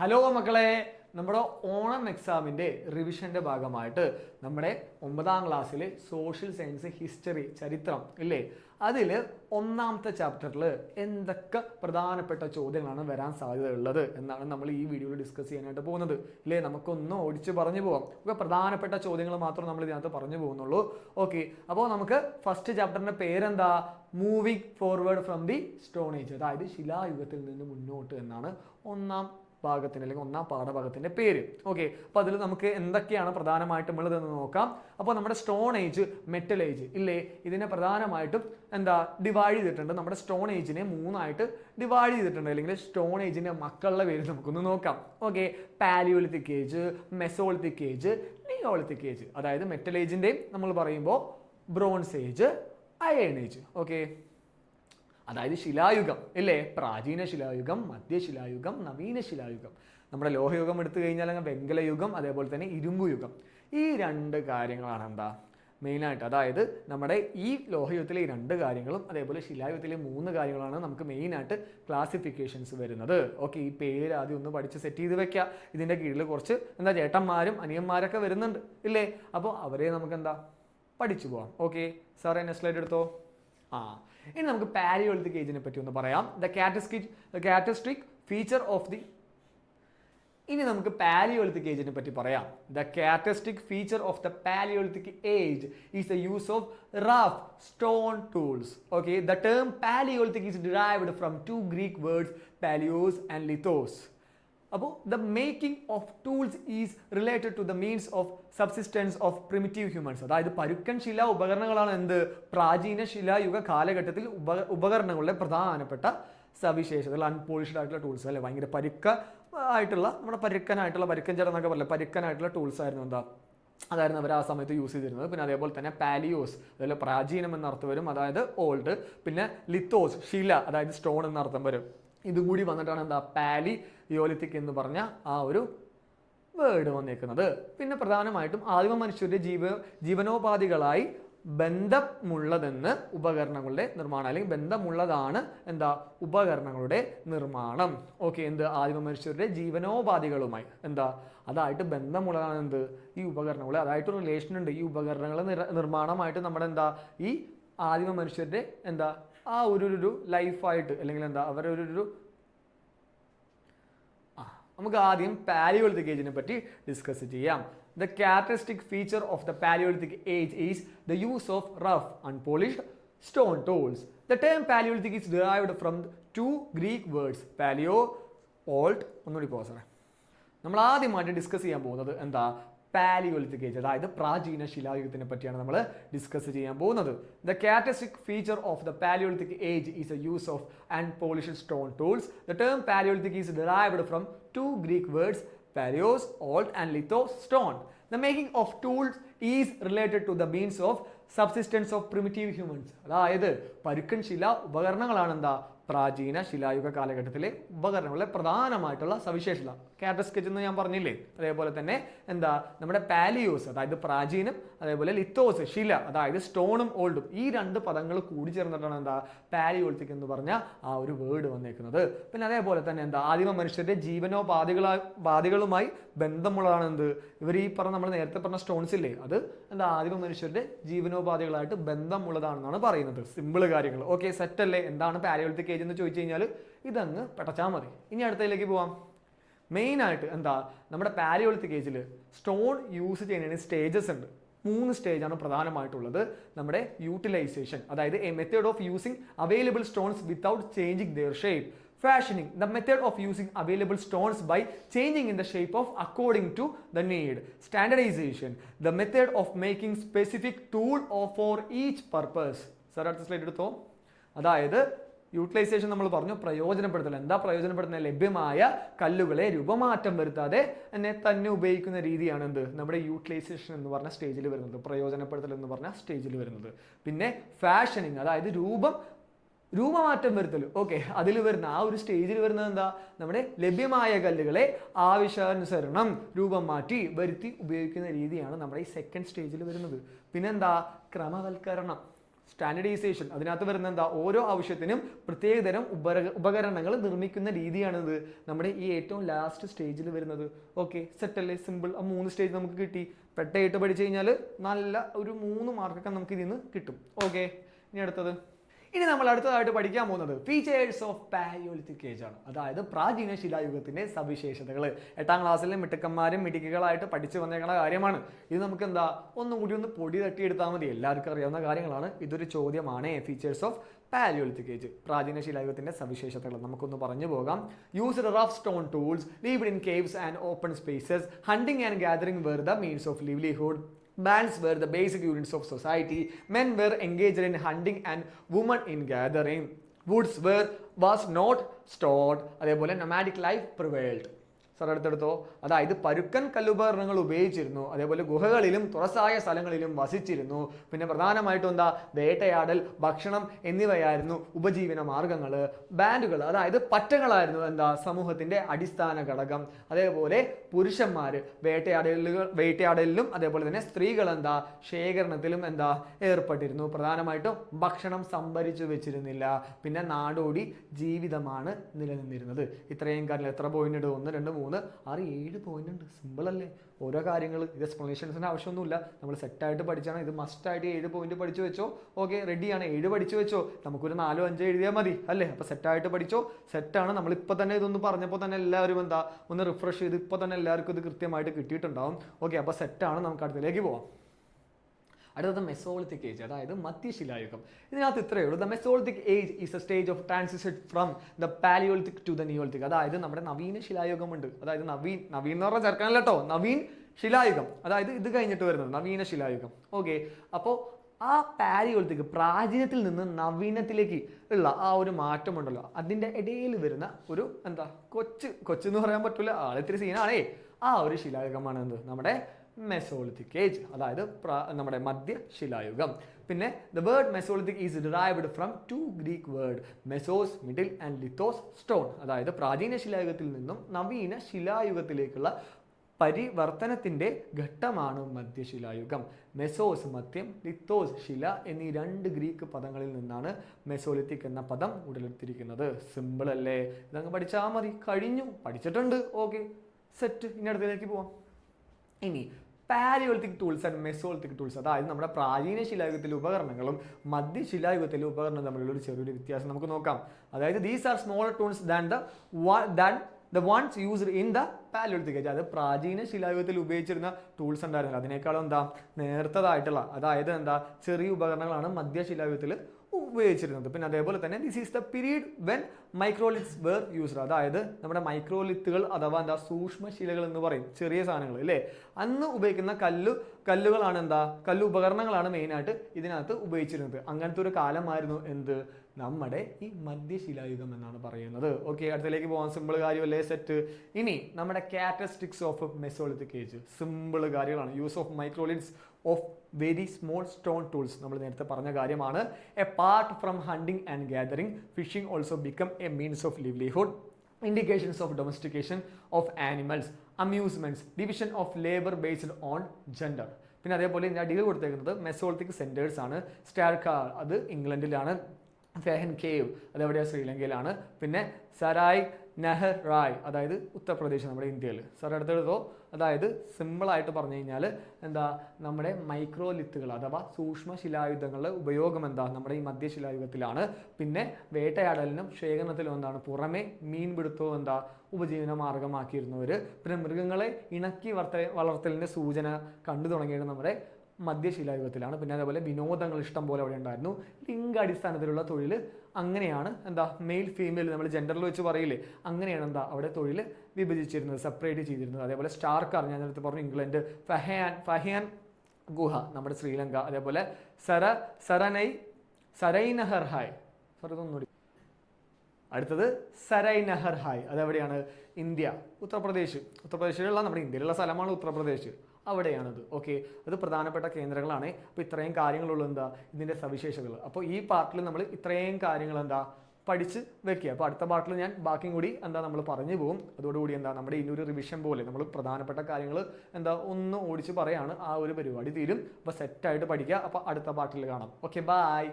Hello മക്കളെ നമ്മുടെ ഓണം എക്സാമിന്റെ റിവിഷന്റെ ഭാഗമായിട്ട് നമ്മുടെ ഒമ്പതാം ക്ലാസ്സിൽ സോഷ്യൽ സയൻസ് ഹിസ്റ്ററി ചരിത്രം ഇല്ലേ? അതിൽ ഒന്നാമത്തെ ചാപ്റ്ററിൽ എന്തൊക്കെ പ്രധാനപ്പെട്ട ചോദ്യങ്ങളാണ് വരാൻ സാധ്യതയുള്ളത് എന്നാണ് നമ്മൾ ഈ വീഡിയോയിൽ ഡിസ്കസ് ചെയ്യാനായിട്ട് പോകുന്നത്. ഇല്ലേ? നമുക്കൊന്ന് ഓടിച്ച് പറഞ്ഞു പോകാം ഒക്കെ പ്രധാനപ്പെട്ട ചോദ്യങ്ങൾ മാത്രം നമ്മൾ ഇതിനകത്ത് പറഞ്ഞു പോകുന്നുള്ളൂ. ഓക്കെ അപ്പോൾ നമുക്ക് ഫസ്റ്റ് ചാപ്റ്ററിന്റെ പേരെന്താ? Moving forward from the stone age അതായത് ശിലായുഗത്തിൽ നിന്ന് മുന്നോട്ട് എന്നാണ് ഒന്നാം ഭാഗത്തിന് അല്ലെങ്കിൽ ഒന്നാം പാഠഭാഗത്തിന്റെ പേര്. ഓക്കെ അപ്പോൾ അതിൽ നമുക്ക് എന്തൊക്കെയാണ് പ്രധാനമായിട്ടും ഉള്ളതെന്ന് നോക്കാം. അപ്പോൾ നമ്മുടെ സ്റ്റോൺ ഏജ് മെറ്റൽ ഏജ് ഇല്ലേ? ഇതിനെ പ്രധാനമായിട്ടും എന്താ ഡിവൈഡ് ചെയ്തിട്ടുണ്ട്. നമ്മുടെ സ്റ്റോൺ ഏജിനെ മൂന്നായിട്ട് ഡിവൈഡ് ചെയ്തിട്ടുണ്ട്. അല്ലെങ്കിൽ സ്റ്റോൺ ഏജിന്റെ മക്കളുടെ പേര് നമുക്കൊന്ന് നോക്കാം. Okay palaeolithic age mesolithic age neolithic age അതായത് മെറ്റൽ ഏജിന്റെയും നമ്മൾ പറയുമ്പോൾ bronze age iron age okay അതായത് ശിലായുഗം ഇല്ലേ? പ്രാചീന ശിലായുഗം മധ്യശിലായുഗം നവീന ശിലായുഗം. നമ്മുടെ ലോഹയുഗം എടുത്തു കഴിഞ്ഞാൽ അങ്ങ് വെങ്കലയുഗം അതേപോലെ തന്നെ ഇരുമ്പു യുഗം ഈ രണ്ട് കാര്യങ്ങളാണ് എന്താ? മെയിനായിട്ട് അതായത് നമ്മുടെ ഈ ലോഹയുഗത്തിലെ ഈ രണ്ട് കാര്യങ്ങളും അതേപോലെ ശിലായുഗത്തിലെ മൂന്ന് കാര്യങ്ങളാണ് നമുക്ക് മെയിനായിട്ട് ക്ലാസിഫിക്കേഷൻസ് വരുന്നത്. ഓക്കെ ഈ പേര് ആദ്യം ഒന്ന് പഠിച്ച് സെറ്റ് ചെയ്ത് വെക്കുക ഇതിന്റെ കീഴിൽ കുറച്ച് എന്താ ചേട്ടന്മാരും അനിയന്മാരൊക്കെ വരുന്നുണ്ട് ഇല്ലേ? അപ്പോൾ അവരെ നമുക്ക് എന്താ? പഠിച്ചു പോവാം. ഓക്കെ സാറേ നെക്സ്റ്റ് ലൈറ്റ് എടുത്തോ? ആ. ഇനി നമുക്ക് പാലിയോളിത്തിക് ഏജിനെ പറ്റി ഒന്ന് പറയാം. The characteristic the characteristic feature of the ഇനി നമുക്ക് പാലിയോളിത്തിക് ഏജിനെ പറ്റി പറയാം. The characteristic feature of the palaeolithic age is the use of rough stone tools okay the term palaeolithic is derived from two Greek words palaios and lithos അപ്പോൾ the making of tools is related to the means of subsistence of primitive humans അതായത് പരുക്കൻ ശില ഉപകരണങ്ങളാണ് എന്ത്? പ്രാചീന ശിലായുഗ കാലഘട്ടത്തിൽ ഉപ ഉപകരണങ്ങളുടെ പ്രധാനപ്പെട്ട സവിശേഷതകൾ അൺപോളിഷ്ഡ് ആയിട്ടുള്ള ടൂൾസ് അല്ലെ? ഭയങ്കര പരുക്ക ആയിട്ടുള്ള നമ്മുടെ പരുക്കനായിട്ടുള്ള പരുക്കൻ ചേട്ടൻ എന്നൊക്കെ പറയില്ല പരുക്കനായിട്ടുള്ള ടൂൾസ് ആയിരുന്നു എന്താ? അതായിരുന്നു അവർ ആ സമയത്ത് യൂസ് ചെയ്തിരുന്നത്. പിന്നെ അതേപോലെ തന്നെ പാലിയോസ് അതുപോലെ പ്രാചീനം എന്നർത്ഥം വരും അതായത് ഓൾഡ് പിന്നെ ലിത്തോസ് ശില അതായത് സ്റ്റോൺ എന്നർത്ഥം വരും. ഇതും കൂടി വന്നിട്ടാണ് എന്താ? പാലി യോലിത്തിക് എന്ന് പറഞ്ഞ ആ ഒരു വേർഡ് വന്നേക്കുന്നത്. പിന്നെ പ്രധാനമായിട്ടും ആദിമ മനുഷ്യരുടെ ജീവ ജീവനോപാധികളായി ബന്ധമുള്ളതെന്ന് ഉപകരണങ്ങളുടെ നിർമ്മാണം അല്ലെങ്കിൽ ബന്ധമുള്ളതാണ് എന്താ ഉപകരണങ്ങളുടെ നിർമ്മാണം. ഓക്കെ എന്ത്? ആദിമ മനുഷ്യരുടെ ജീവനോപാധികളുമായി. എന്താ? അതായിട്ട് ബന്ധമുള്ളതാണ് എന്ത്? ഈ ഉപകരണങ്ങൾ അതായിട്ട് റിലേഷൻ ഉണ്ട്. ഈ ഉപകരണങ്ങൾ നിർമ്മാണമായിട്ട് നമ്മുടെ എന്താ ഈ ആദിമ മനുഷ്യരുടെ എന്താ ആ ഒരു ഒരു ലൈഫായിട്ട് അല്ലെങ്കിൽ എന്താ അവരുടെ ഒരു ഒരു നമുക്ക് ആദ്യം പാലിയോളിത്തിക് ഏജിനെ പറ്റി ഡിസ്കസ് ചെയ്യാം. The characteristic feature of the palaeolithic age is the use of rough unpolished stone tools the term palaeolithic is derived from two Greek words palaeo old ഒന്നുകൂടി പോ സാറേ നമ്മൾ ആദ്യമായിട്ട് ഡിസ്കസ് ചെയ്യാൻ പോകുന്നത് എന്താ? പാലിയോലിത്തിക് ഏജ് അതായത് പ്രാചീന ശിലായുഗത്തിനെ പറ്റിയാണ് നമ്മൾ ഡിസ്കസ് ചെയ്യാൻ പോകുന്നത്. The characteristic feature of the palaeolithic age is a use of and polish stone tools the term palaeolithic is derived from two Greek words palaios old and litho stone the making of tools is related to the means of subsistence of primitive humans അതായത് പരുക്കൻ ശില ഉപകരണങ്ങളാണ് എന്താ പ്രാചീന ശിലായുഗ കാലഘട്ടത്തിലെ ഉപകരണങ്ങളെ പ്രധാനമായിട്ടുള്ള സവിശേഷത. കാറ്റസ്കെച്ച് എന്ന് ഞാൻ പറഞ്ഞില്ലേ? അതേപോലെ തന്നെ എന്താ നമ്മുടെ പാലിയോസ് അതായത് പ്രാചീനം അതേപോലെ ലിത്തോസ് ശില അതായത് സ്റ്റോണും ഓൾഡും ഈ രണ്ട് പദങ്ങൾ കൂടി ചേർന്നിട്ടാണ് എന്താ പാലിയോൾത്തിക് എന്ന് പറഞ്ഞ ആ ഒരു വേർഡ് വന്നേക്കുന്നത്. പിന്നെ അതേപോലെ തന്നെ എന്താ ആദിമ മനുഷ്യരുടെ ജീവനോപാധികളാ പാധികളുമായി ബന്ധമുള്ളതാണ് എന്ത്? ഇവർ ഈ പറഞ്ഞ നമ്മൾ നേരത്തെ പറഞ്ഞ സ്റ്റോൺസ് ഇല്ലേ? അത് എന്താ ആദിമ മനുഷ്യരുടെ ജീവനോപാധികളായിട്ട് ബന്ധമുള്ളതാണെന്നാണ് പറയുന്നത്. സിമ്പിൾ കാര്യങ്ങൾ. ഓക്കെ സെറ്റ് അല്ലേ? എന്താണ് പാലിയോളിത്തിക് ഏജ് എന്ന് ചോദിച്ചു കഴിഞ്ഞാൽ ഇതങ്ങ് പെട്ടച്ചാൽ മതി. ഇനി അടുത്തതിലേക്ക് പോവാം. മെയിനായിട്ട് എന്താ നമ്മുടെ പാലിയോളിത്തിക് ഏജിൽ സ്റ്റോൺ യൂസ് ചെയ്യുന്നതിന് സ്റ്റേജസ് ഉണ്ട്. മൂന്ന് സ്റ്റേജാണ് പ്രധാനമായിട്ടുള്ളത്. നമ്മുടെ യൂട്ടിലൈസേഷൻ അതായത് a method of using available stones without changing their shape fashioning the method of using available stones by changing in the shape of according to the need. Standardisation the method of making specific tool or for each purpose. Sir അടുത്ത slide എടുത്തോ? അതായത് utilisation നമ്മൾ പറഞ്ഞു പ്രയോജനപ്പെടുത്തൽ. എന്താ പ്രയോജനപ്പെടുത്തുന്നത് ലഭ്യമായ കല്ലുകളെ രൂപമാറ്റം വരുത്താതെ തന്നെ തന്നെ ഉപയോഗിക്കുന്ന രീതിയാണ് എന്ത്? നമ്മുടെ യൂട്ടിലൈസേഷൻ എന്ന് പറഞ്ഞ സ്റ്റേജിൽ വരുന്നത്. പ്രയോജനപ്പെടുത്തൽ എന്ന് പറഞ്ഞ സ്റ്റേജിൽ വരുന്നത്. പിന്നെ ഫാഷനിങ് അതായത് രൂപം രൂപമാറ്റം വരുത്തൽ. ഓക്കെ അതിൽ വരുന്ന ആ ഒരു സ്റ്റേജിൽ വരുന്നത് എന്താ? നമ്മുടെ ലഭ്യമായ കല്ലുകളെ ആവശ്യാനുസരണം രൂപം മാറ്റി വരുത്തി ഉപയോഗിക്കുന്ന രീതിയാണ് നമ്മുടെ ഈ സെക്കൻഡ് സ്റ്റേജിൽ വരുന്നത്. പിന്നെന്താ? ക്രമവൽക്കരണം. സ്റ്റാൻഡർഡൈസേഷൻ. അതിനകത്ത് വരുന്ന എന്താ ഓരോ ആവശ്യത്തിനും പ്രത്യേകതരം ഉപര ഉപകരണങ്ങൾ നിർമ്മിക്കുന്ന രീതിയാണിത്. നമ്മുടെ ഈ ഏറ്റവും ലാസ്റ്റ് സ്റ്റേജിൽ വരുന്നത്. ഓക്കെ സെറ്റ് അല്ലേ? സിമ്പിൾ ആ മൂന്ന് സ്റ്റേജ് നമുക്ക് കിട്ടി. പെട്ടയിട്ട് പഠിച്ചു കഴിഞ്ഞാൽ നല്ല ഒരു മൂന്ന് മാർക്കൊക്കെ നമുക്ക് ഇതിൽ നിന്ന് കിട്ടും. ഓക്കെ ഇനി അടുത്തത്. ഇനി നമ്മൾ അടുത്തതായിട്ട് പഠിക്കാൻ പോകുന്നത് ഫീച്ചേഴ്സ് ഓഫ് പാലിയോലിത്തിക് ഏജ് ആണ്. അതായത് പ്രാചീന ശിലായുഗത്തിന്റെ സവിശേഷതകൾ എട്ടാം ക്ലാസ്സിലെ മിട്ടുക്കന്മാരും മിടുക്കുകളായിട്ട് പഠിച്ചു വന്നേക്കുന്ന കാര്യമാണ്. ഇത് നമുക്ക് എന്താ? ഒന്നും കൂടി ഒന്ന് പൊടി തട്ടിയെടുത്താൽ മതി. എല്ലാവർക്കും അറിയാവുന്ന കാര്യങ്ങളാണ്. ഇതൊരു ചോദ്യമാണ് ഫീച്ചേഴ്സ് ഓഫ് പാലിയോലിത്തിക് ഏജ് പ്രാചീന ശിലായുഗത്തിന്റെ സവിശേഷതകൾ. നമുക്കൊന്ന് പറഞ്ഞു പോകാം. Use rough stone tools leaved in caves and open spaces hunting and gathering were the means of livelihood Bands were the basic units of society. Men were engaged in hunting and women in gathering. Woods were was not stored. അതേപോലെ nomadic life prevailed. Sir അടുത്തെടുത്തോ. അതായത് പരുക്കൻ കല്ലുപകരണങ്ങൾ ഉപയോഗിച്ചിരുന്നു. അതേപോലെ ഗുഹകളിലും തുറസായ സ്ഥലങ്ങളിലും വസിച്ചിരുന്നു. പിന്നെ പ്രധാനമായിട്ടും എന്താ? വേട്ടയാടൽ ഭക്ഷണം എന്നിവയായിരുന്നു ഉപജീവന മാർഗങ്ങൾ ബാൻഡുകൾ അതായത് പറ്റകളായിരുന്നു എന്താ? സമൂഹത്തിന്റെ അടിസ്ഥാന ഘടകം. അതേപോലെ പുരുഷന്മാർ വേട്ടയാടലുകൾ വേട്ടയാടലിലും അതേപോലെ തന്നെ സ്ത്രീകൾ എന്താ? ശേഖരണത്തിലും എന്താ? ഏർപ്പെട്ടിരുന്നു. പ്രധാനമായിട്ടും ഭക്ഷണം സംഭരിച്ചു വെച്ചിരുന്നില്ല. പിന്നെ നാടോടി ജീവിതമാണ് നിലനിന്നിരുന്നത്. ഇത്രയും കാര്യങ്ങൾ. എത്ര പോയിന്റ് ഇടും? ഒന്ന് രണ്ട് മൂന്ന് ആറ് ഏഴ് പോയിന്റ് ഉണ്ട്. സിമ്പിൾ അല്ലേ? ഓരോ കാര്യങ്ങൾ ഇത് എക്സ്പ്ലനേഷൻസിന് ആവശ്യമൊന്നുമില്ല. നമ്മൾ സെറ്റായിട്ട് പഠിച്ചാണ്. ഇത് മസ്റ്റായിട്ട് ഏഴ് പോയിന്റ് പഠിച്ചു വെച്ചോ? ഓക്കെ റെഡിയാണ് ഏഴ് പഠിച്ചു വെച്ചോ? നമുക്കൊരു നാലോ അഞ്ചോ എഴുതിയാൽ മതി. അല്ലേ? അപ്പോൾ സെറ്റായിട്ട് പഠിച്ചോ? സെറ്റാണ് നമ്മൾ ഇപ്പോൾ തന്നെ ഇതൊന്ന് പറഞ്ഞപ്പോൾ തന്നെ എല്ലാവരും എന്താ? ഒന്ന് റിഫ്രഷ് ചെയ്ത് ഇപ്പോൾ തന്നെ എല്ലാവർക്കും ഇത് കൃത്യമായിട്ട് കിട്ടിയിട്ടുണ്ടാവും. ഓക്കെ അപ്പോൾ സെറ്റാണ് നമുക്ക് അടുത്തിലേക്ക് പോവാം. അടുത്തത് മെസോളിത്തിക് ഏജ് അതായത് മധ്യശിലായുഗം. ഇതിനകത്ത് ഇത്രയേ ഉള്ളൂ. The mesolithic age is a stage of transition from the palaeolithic to the neolithic അതായത് നമ്മുടെ നവീന ശിലായുഗമുണ്ട്. അതായത് നവീൻ നവീൻ എന്ന് പറഞ്ഞാൽ ചേർക്കാനല്ല കേട്ടോ. നവീൻ ശിലായുഗം. അതായത് ഇത് കഴിഞ്ഞിട്ട് വരുന്നത് നവീന ശിലായുഗം. ഓക്കെ അപ്പോൾ ആ പാലിയോളിത്തിക് പ്രാചീനത്തിൽ നിന്ന് നവീനത്തിലേക്ക് ഉള്ള ആ ഒരു മാറ്റമുണ്ടല്ലോ. അതിന്റെ ഇടയിൽ വരുന്ന ഒരു എന്താ കൊച്ച് കൊച്ചെന്ന് പറയാൻ പറ്റില്ല ആളിത്തിരി സീനാണേ ആ ഒരു ശിലായുഗമാണ് എന്ത്? നമ്മുടെ മെസോളിത്തിക് ഏജ് അതായത് നമ്മുടെ മധ്യ ശിലായുഗം. പിന്നെ the word mesolithic is derived from two Greek word mesos middle and lithos stone അതായത് പ്രാചീന ശിലായുഗത്തിൽ നിന്നും നവീന ശിലായുഗത്തിലേക്കുള്ള പരിവർത്തനത്തിന്റെ ഘട്ടമാണ് മധ്യശിലായുഗം മെസോസ് മധ്യം ലിത്തോസ് ശില എന്നീ രണ്ട് ഗ്രീക്ക് പദങ്ങളിൽ നിന്നാണ് മെസോലിത്തിക് എന്ന പദം ഉടലെടുത്തിരിക്കുന്നത്. സിമ്പിൾ അല്ലേ? ഇതങ്ങ് പഠിച്ചാൽ മതി. കഴിഞ്ഞു. പഠിച്ചിട്ടുണ്ട്. ഓക്കെ സെറ്റ് ഇനി അടുത്തേക്ക് പോവാം. ഇനി palaeolithic tools and mesolithic tools. അതായത് നമ്മുടെ പ്രാചീന ശിലായുഗത്തിലെ ഉപകരണങ്ങളും മധ്യശിലായുഗത്തിലെ ഉപകരണങ്ങളും തമ്മിലുള്ള ഒരു ചെറിയൊരു വ്യത്യാസം നമുക്ക് നോക്കാം. അതായത് these are smaller tools than the than the ones used in the palaeolithic age അതായത് പ്രാചീന ശിലായുഗത്തിൽ ഉപയോഗിച്ചിരുന്ന ടൂൾസ് ഉണ്ടായിരുന്നില്ല. അതിനേക്കാളും എന്താ? നേർത്തതായിട്ടുള്ള അതായത് എന്താ? ചെറിയ ഉപകരണങ്ങളാണ് മധ്യശിലായുഗത്തിൽ ഉപയോഗിച്ചിരുന്നത്. പിന്നെ അതേപോലെ തന്നെ this is the period when microliths were used അതായത് നമ്മുടെ മൈക്രോലിത്തുകൾ അഥവാ എന്താ സൂക്ഷ്മശിലകൾ എന്ന് പറയും ചെറിയ സാധനങ്ങൾ അല്ലേ അന്ന് ഉപയോഗിക്കുന്ന കല്ല് കല്ലുകളാണ് എന്താ? കല്ല് ഉപകരണങ്ങളാണ് മെയിനായിട്ട് ഇതിനകത്ത് ഉപയോഗിച്ചിരുന്നത്. അങ്ങനത്തെ ഒരു കാലമായിരുന്നു എന്ത്? നമ്മുടെ ഈ മധ്യശിലായുഗം എന്നാണ് പറയുന്നത്. ഓക്കെ അടുത്തേക്ക് പോകാൻ സിമ്പിൾ കാര്യമല്ലേ? സെറ്റ് ഇനി നമ്മുടെ characteristics of mesolithic age simple കാര്യങ്ങളാണ്. Use of microliths of very small stone tools നമ്മൾ നേരത്തെ പറഞ്ഞ കാര്യമാണ്. Apart from hunting and gathering fishing also become a means of livelihood indications of domestication of animals amusements division of labour based on gender പിന്നെ അതേപോലെ ഇതിന്റെ deal കൊടുത്തേക്കുന്നത് മെസോൾത്തിക് centres ആണ്. സ്റ്റാർക്കാർ അത് ഇംഗ്ലണ്ടിലാണ്. ഫെഹൻ കേവ് അതെവിടെയാണ് ശ്രീലങ്കയിലാണ്. പിന്നെ സരായ് നെഹർ റായ് അതായത് ഉത്തർപ്രദേശ് നമ്മുടെ ഇന്ത്യയിൽ. സാർ അടുത്തെടുത്തോ അതായത് സിമ്പിളായിട്ട് പറഞ്ഞു കഴിഞ്ഞാൽ എന്താ? നമ്മുടെ മൈക്രോലിത്തുകൾ അഥവാ സൂക്ഷ്മ ശിലായുധങ്ങളുടെ ഉപയോഗം എന്താ? നമ്മുടെ ഈ മധ്യശിലായുഗത്തിലാണ് പിന്നെ വേട്ടയാടലിനും ശേഖരണത്തിലും എന്താണ്? പുറമെ മീൻപിടുത്തവും എന്താ? ഉപജീവന മാർഗമാക്കിയിരുന്നവർ പിന്നെ മൃഗങ്ങളെ ഇണക്കി വർത്ത വളർത്തലിന്റെ സൂചന കണ്ടു തുടങ്ങിയത് നമ്മുടെ മധ്യശിലായുഗത്തിലാണ് പിന്നെ അതേപോലെ വിനോദങ്ങൾ ഇഷ്ടം പോലെ അവിടെ ഉണ്ടായിരുന്നു. ലിംഗ അടിസ്ഥാനത്തിലുള്ള തൊഴിൽ അങ്ങനെയാണ് എന്താ മെയിൽ ഫീമെയിൽ നമ്മൾ ജെൻഡറിൽ വെച്ച് പറയില്ലേ? അങ്ങനെയാണ് എന്താ അവിടെ തൊഴിൽ വിഭജിച്ചിരുന്നത് സെപ്പറേറ്റ് ചെയ്തിരുന്നത്. അതേപോലെ സ്റ്റാർക്കാർ ഞാൻ നേരത്തെ പറഞ്ഞു ഇംഗ്ലണ്ട്. ഫഹാൻ ഫഹാൻ ഗുഹ നമ്മുടെ ശ്രീലങ്ക. അതേപോലെ സര സരനൈ സരൈനഹർഹായ് സോറി ഇതൊന്നുകൂടി അടുത്തത് സരൈ നഹർ ഹായ്. അതെവിടെയാണ്? ഇന്ത്യ. ഉത്തർപ്രദേശ്. ഉത്തർപ്രദേശിലുള്ള നമ്മുടെ ഇന്ത്യയിലുള്ള സ്ഥലമാണ് ഉത്തർപ്രദേശ്. അവിടെയാണത്. ഓക്കെ അത് പ്രധാനപ്പെട്ട കേന്ദ്രങ്ങളാണ്. അപ്പോൾ ഇത്രയും കാര്യങ്ങളുള്ള എന്താ? ഇതിന്റെ സവിശേഷതകൾ. അപ്പോൾ ഈ പാർട്ടിൽ നമ്മൾ ഇത്രയും കാര്യങ്ങൾ എന്താ? പഠിച്ച് വെക്കുക. അപ്പോൾ അടുത്ത പാട്ടിൽ ഞാൻ ബാക്കിയും കൂടി എന്താ നമ്മൾ പറഞ്ഞു പോകും. അതോടുകൂടി എന്താ? നമ്മുടെ ഇനിയൊരു റിവിഷൻ പോലെ നമ്മൾ പ്രധാനപ്പെട്ട കാര്യങ്ങൾ എന്താ? ഒന്ന് ഓടിച്ച് പറയാണ്. ആ ഒരു പരിപാടി തീരും. അപ്പോൾ സെറ്റായിട്ട് പഠിക്കുക. അപ്പോൾ അടുത്ത പാട്ടിൽ കാണാം. Okay bye